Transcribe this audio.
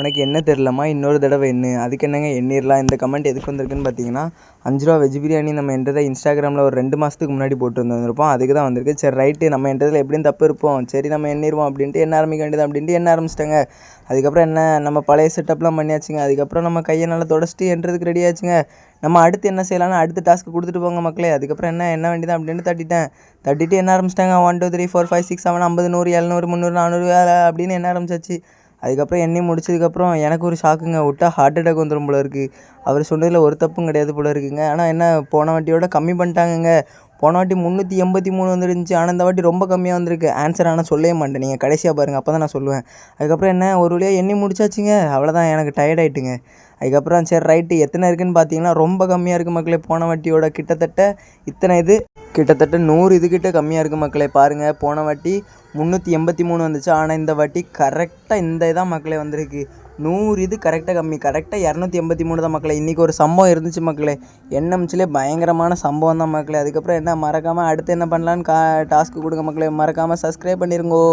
உனக்கு என்ன தெரிலம்மா? இன்னொரு தடவை எண்ணு. அதுக்கு என்னங்க எண்ணிரலாம்? இந்த கமெண்ட் எதுக்கு வந்திருக்குன்னு பார்த்தீங்கன்னா அஞ்சு ரூபா வெஜ் பிரியாணி நம்ம என்றதை இன்ஸ்டாகிராமில் ஒரு ரெண்டு மாதத்துக்கு முன்னாடி போட்டு வந்திருப்போம் அதுக்கு தான் வந்திருக்கு. சரி ரைட்டு நம்ம என்றதில் எப்படியும் தப்பு இருப்போம். சரி நம்ம எண்ணிருவோம் அப்படின்ட்டு என்ன ஆரம்பிக்க வேண்டியது அப்படின்ட்டு என்ன ஆரம்பிச்சிட்டாங்க. அதுக்கப்புறம் என்ன? நம்ம பழைய செட்டப்லாம் பண்ணியாச்சுங்க. அதுக்கப்புறம் நம்ம கையை நல்லா தொடச்சிட்டு என்றதுக்கு ரெடி ஆச்சுங்க. நம்ம அடுத்து என்ன செய்யலாம்னு அடுத்த டாஸ்க்கு கொடுத்துட்டு போங்க மக்களே. அதுக்கப்புறம் என்ன? என்ன வேண்டியதான் அப்படின்ட்டு தட்டிட்டேன். தட்டிட்டு என்ன ஆரம்பிச்சிட்டாங்க. One two three four five six seven ஐம்பது நூறு எழுநூறு முந்நூறு நானூறு வேலை அப்படின்னு என்ன ஆரம்பிச்சாச்சு. அதுக்கப்புறம் எண்ணி முடிச்சதுக்கப்புறம் எனக்கு ஒரு ஷாக்குங்க விட்டா ஹார்ட் அட்டாக் வந்துடும் போல இருக்குது அவர் சொன்னதில் ஒரு தப்பும் கிடையாது போல இருக்குங்க. ஆனால் என்ன போன வாட்டியோட கம்மி பண்ணிட்டாங்கங்க. போன வாட்டி முந்நூற்றி எண்பத்தி மூணு வந்துருந்துச்சு. ஆனால் இந்த வாட்டி ரொம்ப கம்மியாக வந்திருக்கு. ஆன்சர் ஆனால் சொல்லவே மாட்டேன். நீங்கள் கடைசியாக பாருங்கள் அப்போ தான் நான் சொல்லுவேன். அதுக்கப்புறம் என்ன ஒரு வழியாக எண்ணி முடிச்சாச்சுங்க. அவ்வளோதான் எனக்கு டயர்டாயிட்டுங்க அதுக்கப்புறம் சரி ரைட்டு எத்தனை இருக்குன்னு பார்த்தீங்கன்னா ரொம்ப கம்மியாக இருக்குது மக்களே. போன வாட்டியோட கிட்டத்தட்ட இத்தனை இது. கிட்டத்தட்ட நூறு இதுக்கிட்ட கம்மியாக இருக்குது மக்களே. பாருங்கள் போன வாட்டி முந்நூற்றி எண்பத்தி மூணு வந்துச்சு. ஆனால் இந்த வாட்டி கரெக்டாக இந்த இதான் மக்களே வந்திருக்கு. நூறு இது கரெக்டாக கம்மி. கரெக்டாக இரநூத்தி எண்பத்தி மூணு தான் மக்களே. இன்றைக்கி ஒரு சம்பவம் இருந்துச்சு மக்களே. என்எம்சிலே பயங்கரமான சம்பவம் தான் மக்களே. அதுக்கப்புறம் என்ன மறக்காமல் அடுத்து என்ன பண்ணலான்னு கா டாஸ்க்கு கொடுங்க மக்களே. மறக்காமல் சப்ஸ்கிரைப் பண்ணிருங்கோ.